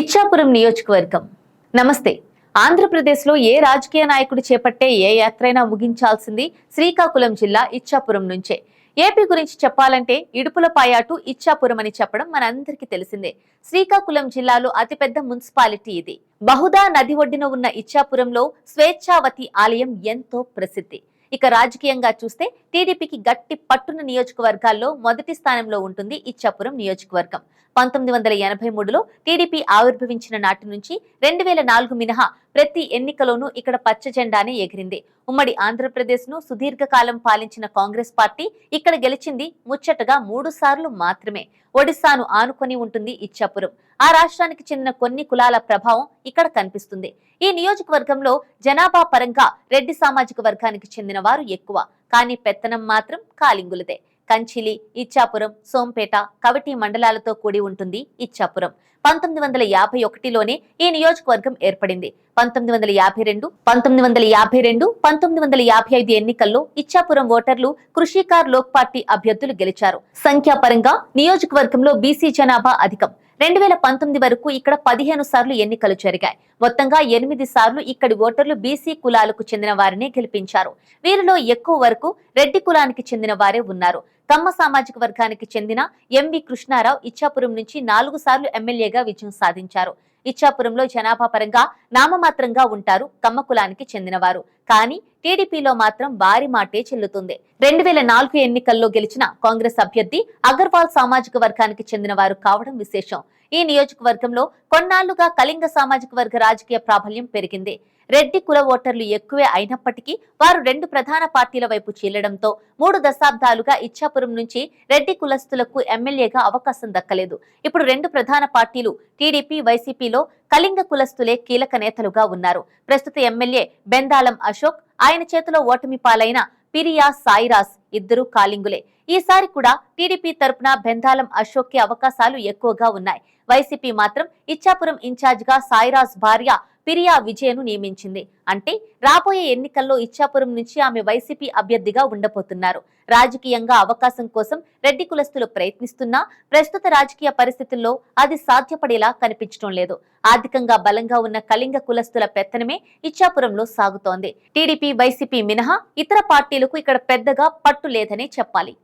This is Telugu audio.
ఇచ్చాపురం నియోజకవర్గం. నమస్తే. ఆంధ్రప్రదేశ్లో ఏ రాజకీయ నాయకుడు చేపట్టే ఏ యాత్రైనా ముగించాల్సింది శ్రీకాకుళం జిల్లా ఇచ్చాపురం నుంచే. ఏపీ గురించి చెప్పాలంటే ఇడుపుల పాయాటు ఇచ్చాపురం అని చెప్పడం మనందరికీ తెలిసిందే. శ్రీకాకుళం జిల్లాలో అతిపెద్ద మున్సిపాలిటీ ఇది. బహుదా నది ఒడ్డున ఉన్న ఇచ్చాపురంలో స్వేచ్ఛావతి ఆలయం ఎంతో ప్రసిద్ధి. ఇక రాజకీయంగా చూస్తే టీడీపీకి గట్టి పట్టున నియోజకవర్గాల్లో మొదటి స్థానంలో ఉంటుంది ఇచ్చాపురం నియోజకవర్గం. పంతొమ్మిది వందల ఎనభై మూడులో టీడీపీ ఆవిర్భవించిన నాటి నుంచి రెండు వేల నాలుగు మినహా ప్రతి ఎన్నికలోనూ ఇక్కడ పచ్చ జెండానే ఎగిరింది. ఉమ్మడి ఆంధ్రప్రదేశ్ను సుదీర్ఘకాలం పాలించిన కాంగ్రెస్ పార్టీ ఇక్కడ గెలిచింది ముచ్చటగా మూడు సార్లు మాత్రమే. ఒడిశాను ఆనుకొని ఉంటుంది ఇచ్చాపురం. ఆ రాష్ట్రానికి చెందిన కొన్ని కులాల ప్రభావం ఇక్కడ కనిపిస్తుంది. ఈ నియోజకవర్గంలో జనాభా పరంగా రెడ్డి సామాజిక వర్గానికి చెందిన వారు ఎక్కువ. కానీ పెత్తనం మాత్రం కాలింగులదే. కంచిలి ఇచ్చాపురం సోంపేట కవటి మండలాలతో కూడి ఉంటుంది ఇచ్చాపురం. పంతొమ్మిది వందల యాభై ఒకటిలోనే ఈ నియోజకవర్గం ఏర్పడింది. పంతొమ్మిది వందల యాభై రెండు పంతొమ్మిది వందల యాభై రెండు పంతొమ్మిది వందల యాభై ఐదు ఎన్నికల్లో ఇచ్చాపురం ఓటర్లు కృషికార్ లోక్ పార్టీ అభ్యర్థులు గెలిచారు. సంఖ్యాపరంగా నియోజకవర్గంలో బీసీ జనాభా అధికం. రెండు వేల పంతొమ్మిది వరకు ఇక్కడ పదిహేను సార్లు ఎన్నికలు జరిగాయి. మొత్తంగా ఎనిమిది సార్లు ఇక్కడి ఓటర్లు బీసీ కులాలకు చెందిన వారిని గెలిపించారు. వీరిలో ఎక్కువ వరకు రెడ్డి కులానికి చెందిన వారే ఉన్నారు. కమ్మ సామాజిక వర్గానికి చెందిన ఎంవి కృష్ణారావు ఇచ్చాపురం నుంచి నాలుగు సార్లు ఎమ్మెల్యేగా విజయం సాధించారు. ఇచ్చాపురంలో జనాభా పరంగా నామమాత్రంగా ఉంటారు కమ్మ కులానికి చెందినవారు. కానీ టీడీపీలో మాత్రం భారీ మాటే చెల్లుతుంది. రెండు వేల నాలుగు ఎన్నికల్లో గెలిచిన కాంగ్రెస్ అభ్యర్థి అగర్వాల్ సామాజిక వర్గానికి చెందిన వారు కావడం విశేషం. ఈ నియోజకవర్గంలో కొన్నాళ్ళుగా కళింగ సామాజిక వర్గ రాజకీయ ప్రాబల్యం పెరిగింది. రెడ్డి కుల ఓటర్లు ఎక్కువే అయినప్పటికీ వారు రెండు ప్రధాన పార్టీల వైపు చీలడంతో మూడు దశాబ్దాలుగా ఇచ్చాపురం నుంచి రెడ్డి కులస్తులకు ఎమ్మెల్యేగా అవకాశం దక్కలేదు. ఇప్పుడు రెండు ప్రధాన పార్టీలు టీడీపీ వైసీపీలో కళింగ కులస్తులే కీలక నేతలుగా ఉన్నారు. ప్రస్తుత ఎమ్మెల్యే బెందాలం అశోక్ ఆయన చేతిలో ఓటమి పాలైన పిరియా సాయిరాస్ ఇద్దరు కాలింగులే ఈసారి కూడా టీడీపీ తరపున బెందాలం అశోక్కి అవకాశాలు ఎక్కువగా ఉన్నాయి. వైసీపీ మాత్రం ఇచ్చాపురం ఇన్ఛార్జ్గా సాయిరాజ్ భార్య పిరియా విజయను నియమించింది. అంటే రాబోయే ఎన్నికల్లో ఇచ్చాపురం నుంచి ఆమె వైసీపీ అభ్యర్థిగా ఉండబోతున్నారు. రాజకీయంగా అవకాశం కోసం రెడ్డి కులస్తులు ప్రయత్నిస్తున్నా ప్రస్తుత రాజకీయ పరిస్థితుల్లో అది సాధ్యపడేలా కనిపించడం లేదు. ఆర్థికంగా బలంగా ఉన్న కళింగ కులస్తుల పెత్తనమే ఇచ్చాపురంలో సాగుతోంది. టీడీపీ వైసీపీ మినహా ఇతర పార్టీలకు ఇక్కడ పెద్దగా పట్టు లేదనే చెప్పాలి.